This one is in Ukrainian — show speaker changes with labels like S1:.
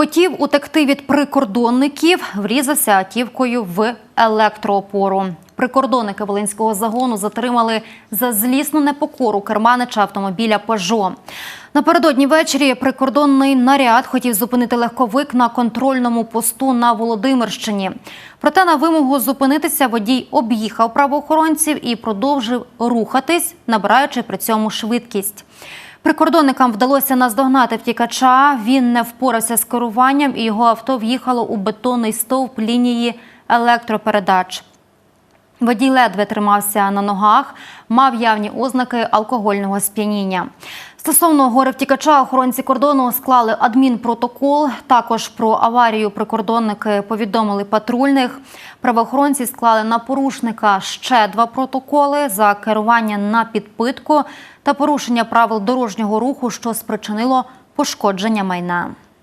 S1: Хотів утекти від прикордонників, врізався автівкою в електроопору. Прикордонники Волинського загону затримали за злісну непокору керманича автомобіля «Пежо». Напередодні ввечері прикордонний наряд хотів зупинити легковик на контрольному посту на Володимирщині. Проте на вимогу зупинитися водій об'їхав правоохоронців і продовжив рухатись, набираючи при цьому швидкість. Прикордонникам вдалося наздогнати втікача. Він не впорався з керуванням, і його авто в'їхало у бетонний стовп лінії електропередач. Водій ледве тримався на ногах, мав явні ознаки алкогольного сп'яніння. Стосовно горе втікача, охоронці кордону склали адмінпротокол. Також про аварію прикордонники повідомили патрульних. Правоохоронці склали на порушника ще два протоколи за керування на підпитку та порушення правил дорожнього руху, що спричинило пошкодження майна.